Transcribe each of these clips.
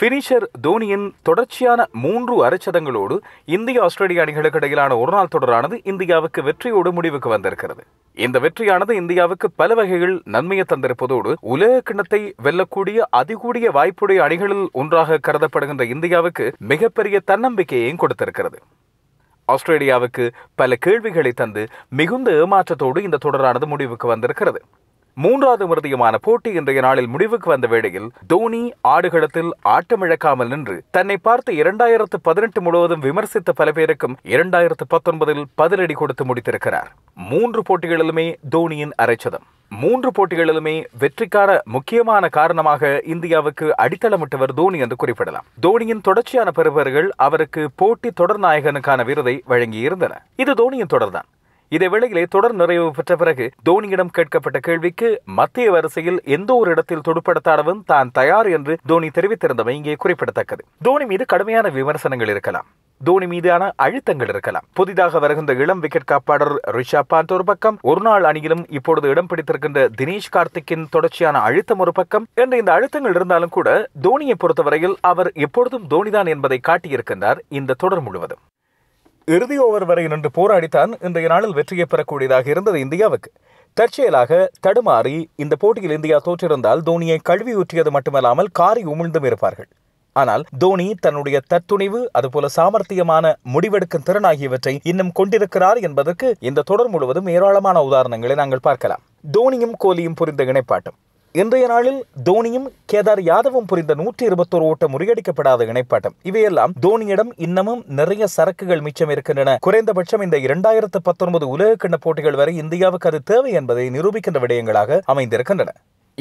Finisher தோனியின் தொடர்ச்சியான மூன்று அரைச்சதங்களோடு இந்திய ஆஸ்திரேலிய அணிகளுக்கு இடையிலான ஒருநாள் தொடரானது இந்தியாவுக்கு வெற்றியோடு முடிவுக்கு வந்திருக்கிறது. இந்த வெற்றியானது இந்தியாவுக்கு பல வகைகள் நன்மையை தந்திருப்பதோடு உலக கிண்ணத்தை வெல்லக்கூடிய அதிகூடிய வாய்ப்புடைய அணிகளில் ஒன்றாக கருதப்படுகின்ற இந்தியாவுக்கு மிகப்பெரிய தன்னம்பிக்கையையும் கொடுத்திருக்கிறது. ஆஸ்திரேலியாவுக்கு பல கேள்விகளை தந்து மிகுந்த ஏமாற்றத்தோடு இந்த தொடரானது முடிவுக்கு வந்திருக்கிறது. மூன்றாவது மிருதியமான போட்டி இன்றைய நாளில் முடிவுக்கு வந்த வேளையில் தோனி ஆடுகளத்தில் ஆட்டமிழக்காமல் நின்று தன்னை பார்த்து இரண்டாயிரத்து பதினெட்டு முழுவதும் விமர்சித்த பல பேருக்கும் இரண்டாயிரத்து பத்தொன்பதில் பதிலடி கொடுத்து முடித்திருக்கிறார். மூன்று போட்டிகளிலுமே தோனியின் அரைச்சதம். மூன்று போட்டிகளிலுமே வெற்றிக்கான முக்கியமான காரணமாக இந்தியாவுக்கு அடித்தளமிட்டவர் தோனி என்று குறிப்பிடலாம். தோனியின் தொடர்ச்சியான பெருவர்கள் அவருக்கு போட்டி தொடர் நாயகனுக்கான விருதை வழங்கியிருந்தன இது தோனியின் தொடர்தான். இதே வேளையிலே தொடர் நிறைவு பெற்ற பிறகு தோனியிடம் கேட்கப்பட்ட கேள்விக்கு மத்திய வரிசையில் எந்த ஒரு இடத்தில் துடுப்படுத்தாடவும் தான் தயார் என்று தோனி தெரிவித்திருந்தவை இங்கே குறிப்பிடத்தக்கது. தோனி மீது கடுமையான விமர்சனங்கள் இருக்கலாம். தோனி மீதான அழுத்தங்கள் இருக்கலாம். புதிதாக வருகின்ற இளம் விக்கெட் காப்பாளர் ரிஷப் பாண்ட் ஒரு பக்கம் ஒரு நாள் அணியிலும் இப்பொழுது இடம் பிடித்திருக்கின்ற தினேஷ் கார்த்திக்கின் தொடர்ச்சியான அழுத்தம் ஒரு பக்கம் என்ற இந்த அழுத்தங்கள் இருந்தாலும் கூட தோனியை பொறுத்தவரையில் அவர் எப்பொழுதும் தோனிதான் என்பதை காட்டியிருக்கின்றார் இந்த தொடர் முழுவதும். இறுதி ஓவர் வரை நின்று போராடித்தான் இன்றைய நாளில் வெற்றியை பெறக்கூடியதாக இருந்தது இந்தியாவுக்கு. தற்செயலாக தடுமாறி இந்த போட்டியில் இந்தியா தோற்றிருந்தால் தோனியை கழுவி ஊற்றியது மட்டுமல்லாமல் காரி உமிழ்ந்தும் இருப்பார்கள். ஆனால் தோனி தன்னுடைய தத்துணிவு அதுபோல சாமர்த்தியமான முடிவெடுக்கும் திறன் ஆகியவற்றை இன்னும் கொண்டிருக்கிறார் என்பதற்கு இந்த தொடர் முழுவதும் ஏராளமான உதாரணங்களை நாங்கள் பார்க்கலாம். தோனியும் கோலியும் புரிந்த இணைப்பாட்டம். இன்றைய நாளில் தோனியும் கேதார் யாதவும் புரிந்த நூற்றி இருபத்தோரு ஓட்டம் முறியடிக்கப்படாத இணைப்பாட்டம். இவையெல்லாம் தோனியிடம் இன்னமும் நிறைய சரக்குகள் மிச்சம் இருக்கின்றன. குறைந்தபட்சம் இந்த இரண்டாயிரத்து பத்தொன்பது உலக கிண்ண போட்டிகள் வரை இந்தியாவுக்கு அது தேவை என்பதை நிரூபிக்கின்ற விடயங்களாக அமைந்திருக்கின்றன.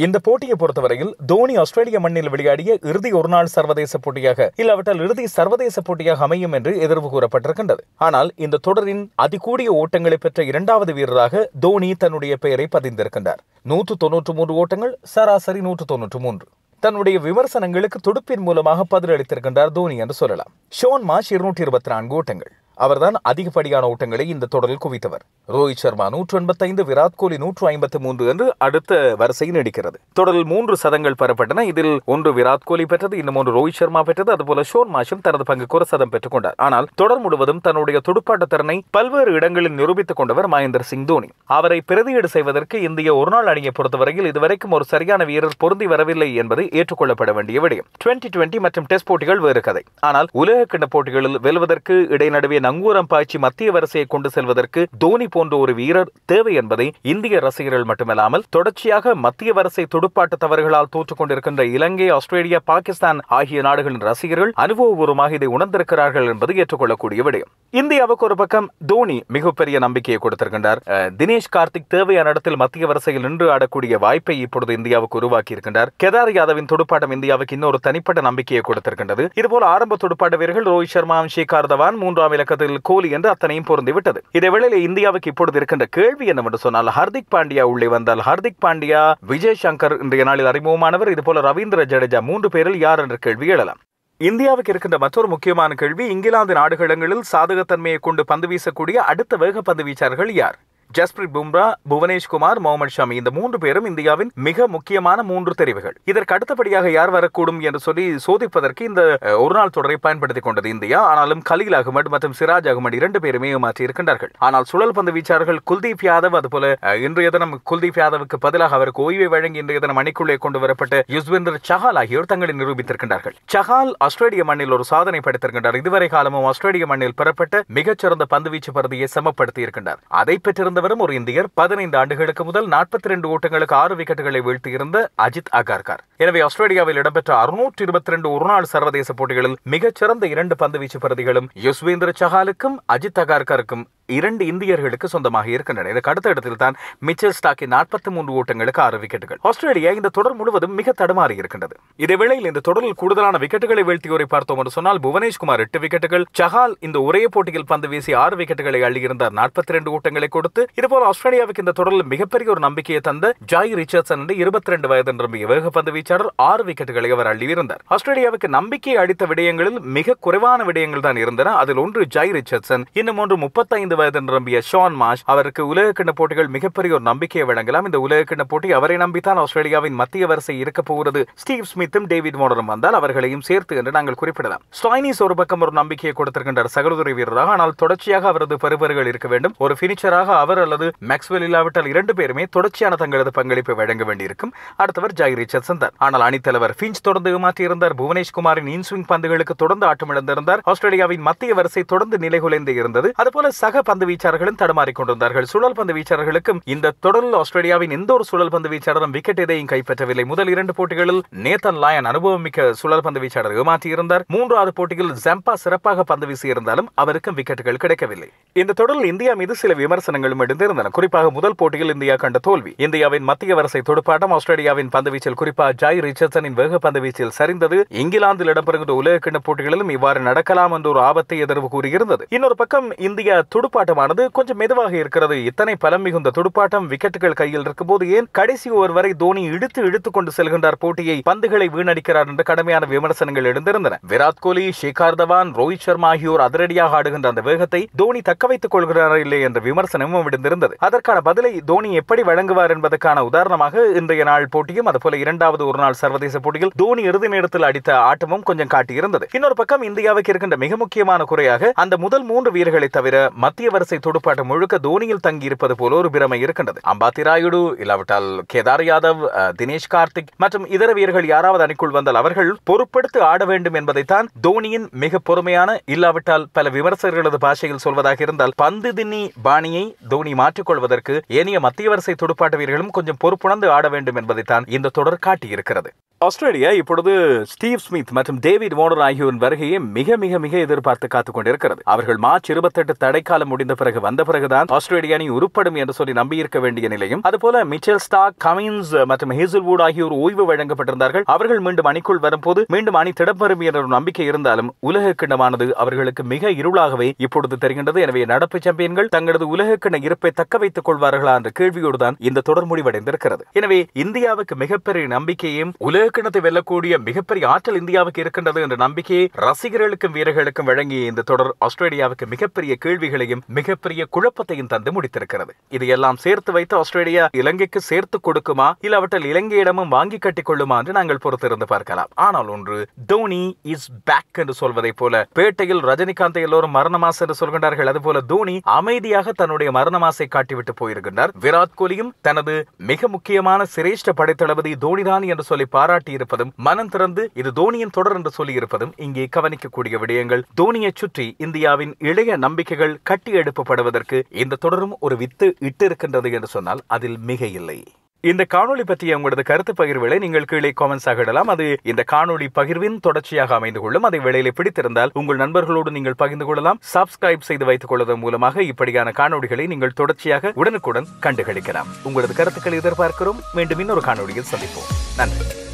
இந்த போட்டியை பொறுத்தவரையில் தோனி ஆஸ்திரேலிய மண்ணில் விளையாடிய இறுதி ஒருநாள் சர்வதேச போட்டியாக இல்லாவிட்டால் இறுதி சர்வதேச போட்டியாக அமையும் என்று எதிர்வு கூறப்பட்டிருக்கின்றது. ஆனால் இந்த தொடரின் அதிகூடிய ஓட்டங்களை பெற்ற இரண்டாவது வீரராக தோனி தன்னுடைய பெயரை பதிந்திருக்கின்றார். நூற்று தொன்னூற்று மூன்று ஓட்டங்கள் சராசரி நூற்று தொன்னூற்று மூன்று. தன்னுடைய விமர்சனங்களுக்கு துடுப்பின் மூலமாக பதிலளித்திருக்கின்றார் தோனி என்று சொல்லலாம். ஷோன் மாஷ் இருநூற்றி இருபத்தி நான்கு ஓட்டங்கள். அவர்தான் அதிகப்படியான ஓட்டங்களை இந்த தொடரில் குவித்தவர். ரோஹித் சர்மா நூற்று எண்பத்தைந்து விராட் கோலி நூற்று ஐம்பத்தி மூன்று என்று அடுத்த வரிசை நீடிக்கிறது. தொடரில் மூன்று சதங்கள் பெறப்பட்டன. இதில் ஒன்று விராட் கோலி பெற்றது இன்னும் ஒன்று ரோஹித் சர்மா பெற்றது. அதுபோல ஷோன் மாஷும் தனது பங்கு ஒரு சதம் பெற்றுக் கொண்டார் ஆனால் தொடர் முழுவதும் தன்னுடைய துடுப்பாட்ட திறனை பல்வேறு இடங்களில் நிரூபித்துக் கொண்டவர் மகேந்திர சிங் தோனி. அவரை பிரதியீடு செய்வதற்கு இந்திய ஒருநாள் அணியை பொறுத்தவரையில் இதுவரைக்கும் ஒரு சரியான வீரர் பொருந்தி வரவில்லை என்பது ஏற்றுக்கொள்ளப்பட வேண்டிய விடயம். டுவெண்டி டுவெண்டி மற்றும் டெஸ்ட் போட்டிகள் வேறு கதை. ஆனால் உலக கிண்ண போட்டிகளில் வெல்வதற்கு இடைநடுவே நங்கூரம் பாய்ச்சி மத்திய வரிசையை கொண்டு செல்வதற்கு தோனி போன்ற ஒரு வீரர் தேவை என்பதை இந்திய ரசிகர்கள் மட்டுமல்லாமல் தொடர்ச்சியாக மத்திய வரிசை துடுப்பாட்ட தவறுகளால் தோற்றுக் கொண்டிருக்கின்ற இலங்கை ஆஸ்திரேலியா பாகிஸ்தான் ஆகிய நாடுகளின் ரசிகர்கள் அனுபவபூர்வமாக இதை உணர்ந்திருக்கிறார்கள் என்பது ஏற்றுக்கொள்ளக்கூடிய விடயம். இந்தியாவுக்கு ஒரு பக்கம் தோனி மிகப்பெரிய நம்பிக்கையை கொடுத்திருக்கின்றார். தினேஷ் கார்த்திக் தேவையான இடத்தில் மத்திய வரிசையில் நின்று ஆடக்கூடிய வாய்ப்பை இப்பொழுது இந்தியாவுக்கு உருவாக்கி இருக்கின்றார் கேதார் யாதவின் துடுப்பாட்டம் இந்தியாவுக்கு இன்னொரு தனிப்பட்ட நம்பிக்கையை கொடுத்திருக்கின்றது. இதுபோல ஆரம்ப துடுப்பாட்ட வீரர்கள் ரோஹித் சர்மா ஷேகார் தவான் மூன்றாம் இலக்கத்தில் கோலி என்று அத்தனையும் பொருந்திவிட்டது இதே வேளையில் இந்தியாவுக்கு இப்பொழுது இருக்கின்ற கேள்வி என்னவென்று சொன்னால் ஹர்திக் பாண்டியா உள்ளே வந்தால் ஹர்திக் பாண்டியா விஜய் சங்கர் இன்றைய நாளில் அறிமுகமானவர். இதுபோல ரவீந்திர ஜடேஜா மூன்று பேரில் யார் என்ற கேள்வி எழலாம். இந்தியாவுக்கு இருக்கின்ற மற்றொரு முக்கியமான கேள்வி இங்கிலாந்து நாடுகளங்களில் சாதகத்தன்மையை கொண்டு பந்து வீசக்கூடிய அடுத்த வேக பந்து வீச்சார்கள் யார்? ஜஸ்பிரித் பும்ரா புவனேஷ்குமார் முகமது ஷமி இந்த மூன்று பேரும் இந்தியாவின் மிக முக்கியமான மூன்று தெரிவுகள். இதற்கு அடுத்தபடியாக யார் வரக்கூடும் என்று சொல்லி சோதிப்பதற்கு இந்த ஒருநாள் ஒரு நாள் தொடரை பயன்படுத்திக் கொண்டது இந்தியா. ஆனாலும் கலீல் அகமது மற்றும் சிராஜ் அகமது இரண்டு பேருமே ஏமாற்றி இருக்கின்றார்கள். ஆனால் சுழல் பந்து வீச்சாளர்கள் குல்தீப் யாதவ் அதுபோல இன்றைய தினம் குல்தீப் யாதவுக்கு பதிலாக அவருக்கு ஓய்வை வழங்கி இன்றைய தினம் அணிக்குள்ளே கொண்டு வரப்பட்ட யுஸ்வேந்தர் சஹால் ஆகியோர் தங்களை நிரூபித்திருக்கின்றார்கள். சஹால் ஆஸ்திரேலிய மண்ணில் ஒரு சாதனை படைத்திருக்கின்றார். இதுவரை காலமும் ஆஸ்திரேலிய மண்ணில் பெறப்பட்ட மிகச்சிறந்த பந்துவீச்சு பருதியை சமப்படுத்தி இருக்கின்றார் அதை வரும் ஒரு இந்தியர். பதினைந்து ஆண்டுகளுக்கு முதல் நாற்பத்தி ரெண்டு ஓட்டங்களுக்கு ஆறு விக்கெட்டுகளை வீழ்த்தியிருந்த அஜித் அகார்கார். எனவே ஆஸ்திரேலியாவில் இடம்பெற்ற அறுநூற்று இருபத்தி ரெண்டு ஒருநாள் சர்வதேச போட்டிகளில் மிகச்சிறந்த இரண்டு பந்துவீச்சு பிரதிகளும் யுஸ்வேந்திர சஹாலுக்கும் அஜித் அகார்கருக்கும் இரண்டு இந்தியர்களுக்கு சொந்தமாக இருக்கின்றன. இதற்கு அடுத்த இடத்தில் தான் மிச்சல் ஸ்டாக்கின் நாற்பத்தி மூன்று ஓட்டங்களுக்கு ஆறு விக்கெட்டுகள் ஆஸ்திரேலியா இந்த தொடர் முழுவதும் மிக தடுமாறி இருக்கின்றது. இதேவேளையில் இந்த தொடரில் கூடுதலான விக்கெட்டுகளை வீழ்த்தியோரை பார்த்தோம் என்று சொன்னால் புவனேஷ்குமார் எட்டு விக்கெட்டுகள் சஹால் இந்த ஒரே போட்டியில் பந்து வீசி ஆறு விக்கெட்டுகளை அள்ளியிருந்தார் நாற்பத்தி இரண்டு ஓட்டங்களை கொடுத்து இதுபோல் ஆஸ்திரேலியாவுக்கு இந்த தொடரில் மிகப்பெரிய ஒரு நம்பிக்கையை தந்த ஜாய் ரிச்சர்ட்சன் என்று இருபத்தி இரண்டு வயது நிரம்பிய வேக பந்து வீச்சாளர் ஆறு விக்கெட்டுகளை அவர் அள்ளியிருந்தார் ஆஸ்திரேலியாவுக்கு நம்பிக்கை அளித்த விடயங்களில் மிக குறைவான விடயங்கள் தான் இருந்தன. அதில் ஒன்று ஜாய் ரிச்சர்ட்சன் இன்னும் ஒன்று முப்பத்தைந்து ஐந்து வயது நிரம்பிய ஷான் மாஷ் அவருக்கு உலகக்கிண்ண போட்டிகள் மிகப்பெரிய ஒரு நம்பிக்கையை வழங்கலாம். இந்த உலகக்கிண்ண போட்டி அவரை நம்பித்தான் ஆஸ்திரேலியாவின் மத்திய வரிசை இருக்க போகிறது. ஸ்டீவ் ஸ்மித்தும் டேவிட் மோடரும் வந்தால் அவர்களையும் சேர்த்து என்று நாங்கள் குறிப்பிடலாம். ஸ்டாய்னிஸ் ஒரு பக்கம் ஒரு நம்பிக்கையை கொடுத்திருக்கின்றார் சகோதரி வீரராக ஆனால் தொடர்ச்சியாக அவரது பருவர்கள் இருக்க வேண்டும். ஒரு பினிச்சராக அவர் அல்லது மேக்ஸ்வெல் இல்லாவிட்டால் இரண்டு பேருமே தொடர்ச்சியான தங்களது பங்களிப்பை வழங்க வேண்டியிருக்கும். அடுத்தவர் ஜாய் ரிச்சர்ட்சன் தான். ஆனால் அணித்தலைவர் பிஞ்ச் தொடர்ந்து ஏமாற்றியிருந்தார். புவனேஷ்குமாரின் இன்ஸ்விங் பந்துகளுக்கு தொடர்ந்து ஆட்டமிழந்திருந்தார். ஆஸ்திரேலியாவின் மத்திய வரிசை தொடர்ந்து நிலைகுலைந்து இருந்தது. அதுபோல சக பந்து வீச்சாளர்களும் தடுமாறிக் கொண்டிருந்தார்கள். சுழல் பந்து வீச்சாளர்களுக்கும் இந்த தொடரில் ஆஸ்திரேலியாவின் எந்த ஒரு சுழல் பந்து வீச்சாளரும் விக்கெட் எதையும் கைப்பற்றவில்லை. முதல் இரண்டு போட்டிகளில் நேத்தன் லாயன் அனுபவமிக்க சுழல் பந்து வீச்சாளர் ஏமாற்றியிருந்தார். மூன்றாவது போட்டியில் ஜம்பா சிறப்பாக பந்து வீசியிருந்தாலும் அவருக்கும் விக்கெட்டுகள் கிடைக்கவில்லை. இந்த தொடரில் இந்தியா மீது சில விமர்சனங்களும் எழுந்திருந்தன. குறிப்பாக முதல் போட்டியில் இந்தியா கண்ட தோல்வி. இந்தியாவின் மத்திய வரிசை துடுப்பாட்டம் ஆஸ்திரேலியாவின் பந்துவீச்சில் குறிப்பாக ஜாய் ரிச்சர்சனின் வேக பந்துவீச்சில் சரிந்தது. இங்கிலாந்தில் இடம்பெறுகின்ற உலக கிண்ண போட்டிகளிலும் இவ்வாறு நடக்கலாம் என்ற ஒரு ஆபத்தை எதிர்வு கூறியிருந்தது. இன்னொரு பக்கம் இந்தியா துடுப்பாட்டமானது கொஞ்சம் மெதுவாக இருக்கிறது. இத்தனை பலம் மிகுந்த துடுப்பாட்டம் விக்கெட்டுகள் கையில் இருக்கும்போது ஏன் கடைசி ஓவர் வரை தோனி இழுத்து இழுத்து கொண்டு செல்கின்றார் போட்டியை பந்துகளை வீணடிக்கிறார் என்று கடுமையான விமர்சனங்கள் எழுந்திருந்தன. விராட் கோலி ஷிகார் தவான் ரோஹித் சர்மா ஆகியோர் அதிரடியாக ஆடுகின்ற அந்த வேகத்தை தோனி தக்க வைத்துக் கொள்கிறாரா இல்லை என்ற விமர்சனமும் விடுந்திருந்தது அதற்கான பதிலை தோனி எப்படி வழங்குவார் என்பதற்கான உதாரணமாக இன்றைய நாள் போட்டியும் அதுபோல இரண்டாவது ஒரு நாள் சர்வதேச போட்டியில் தோனி இறுதி நேரத்தில் அடித்த ஆட்டமும் கொஞ்சம் காட்டியிருந்தது. இன்னொரு பக்கம் இந்தியாவுக்கு இருக்கின்ற மிக முக்கியமான குறையாக அந்த முதல் மூன்று வீரர்களை தவிர மத்திய வரிசை துடுப்பாட்டம் முழுக்க தோனியில் தங்கியிருப்பது போல ஒரு பிரமை இருக்கின்றது. அம்பாத்தி ராயுடு இல்லாவிட்டால் கேதார் யாதவ் தினேஷ் கார்த்திக் மற்றும் இதர வீரர்கள் யாராவது அணிக்குள் வந்தால் அவர்கள் பொறுப்படுத்து ஆட வேண்டும் என்பதைத்தான் தோனியின் மிக பொறுமையான இல்லாவிட்டால் பல விமர்சகர்களது பாஷையில் சொல்வதாக இருந்தால் பந்து தின்னி பாணியை தோனி மாற்றிக்கொள்வதற்கு ஏனைய மத்திய வரிசை துடுப்பாட்ட வீரர்களும் கொஞ்சம் பொறுப்புணர்ந்து ஆட வேண்டும் என்பதைத்தான் இந்த தொடர் காட்டியிருக்கிறது. ஆஸ்திரேலியா இப்பொழுது ஸ்டீவ் ஸ்மித் மற்றும் டேவிட் வார்னர் ஆகியோரின் வருகையை மிக மிக மிக எதிர்பார்த்து காத்துக் கொண்டிருக்கிறது. அவர்கள் மார்ச் இருபத்தெட்டு தடைக்காலம் முடிந்த பிறகு வந்த பிறகுதான் ஆஸ்திரேலிய அணி உருப்படும் என்று சொல்லி நம்பியிருக்க வேண்டிய நிலையும். அதுபோல மிச்சல் ஸ்டாக் கமின்ஸ் மற்றும் ஹேசல்வுட் ஆகியோர் ஓய்வு வழங்கப்பட்டிருந்தார்கள். அவர்கள் மீண்டும் அணிக்குள் வரும்போது மீண்டும் அணி திடம்பெறும் என்ற ஒரு நம்பிக்கை இருந்தாலும் உலக கிண்ணமானது அவர்களுக்கு மிக இருளாகவே இப்பொழுது தெரிகின்றது. எனவே நடப்பு சாம்பியன்கள் தங்களது உலக கிண்ண இருப்பை தக்க வைத்துக் கொள்வார்களா என்ற கேள்வியோடு தான் இந்த தொடர் முடிவடைந்திருக்கிறது. எனவே இந்தியாவுக்கு மிகப்பெரிய நம்பிக்கையும் உலக கிண்ணத்தை வெல்லக்கூடிய மிகப்பெரிய ஆற்றல் இந்தியாவுக்கு இருக்கின்றது என்ற நம்பிக்கையை ரசிகர்களுக்கும் வீரர்களுக்கும் வழங்கிய இந்த தொடர் ஆஸ்திரேலியாவுக்கு மிகப்பெரிய கேள்விகளையும் மிகப்பெரிய குழப்பத்தையும் தந்து முடித்திருக்கிறது. இதையெல்லாம் சேர்த்து வைத்து ஆஸ்திரேலியா இலங்கைக்கு சேர்த்து கொடுக்குமா? இல்ல அவற்றில் இலங்கையிடமும் வாங்கி கட்டிக் கொள்ளுமா என்று நாங்கள் பொறுத்திருந்து பார்க்கலாம். ஆனால் ஒன்று தோனி இஸ் பேக் என்று சொல்வதை போல பேட்டையில் ரஜினிகாந்த் எல்லோரும் மரணமாசு என்று சொல்கின்றார்கள். அதுபோல தோனி அமைதியாக தன்னுடைய மரணமாசை காட்டிவிட்டு போயிருக்கின்றார். விராட் கோலியும் தனது மிக முக்கியமான சிரேஷ்ட படைத்தளபதி தோனிதான் என்று சொல்லி பாராட்டி இருப்பதும் மனம் திறந்து இது தோனியின் தொடர் என்று சொல்லி இருப்பதும் இங்கே கவனிக்கக்கூடிய விடயங்கள். தோனியை சுற்றி இந்தியாவின் இளைய நம்பிக்கைகள் கட்டி எழுப்பப்படுவதற்கு இந்த தொடரும் ஒரு வித்து இட்டிருக்கின்றது என்று சொன்னால் அதில் மிக இல்லை இந்த காணொளி பற்றிய உங்களது கருத்து பகிர்வுகளை நீங்கள் கீழே காமெண்ட்ஸ் இடலாம். அது இந்த காணொளி பகிர்வின் தொடர்ச்சியாக அமைந்து கொள்ளும். அதை வேளையிலே பிடித்திருந்தால் உங்கள் நண்பர்களோடு நீங்கள் பகிர்ந்து கொள்ளலாம். சப்ஸ்கிரைப் செய்து வைத்துக் கொள்வதன் மூலமாக இப்படியான காணொளிகளை நீங்கள் தொடர்ச்சியாக உடனுக்குடன் கண்டுகளிக்கலாம். உங்களது கருத்துக்களை எதிர்பார்க்கிறோம். மீண்டும் இன்னொரு காணொலியில் சந்திப்போம். நன்றி.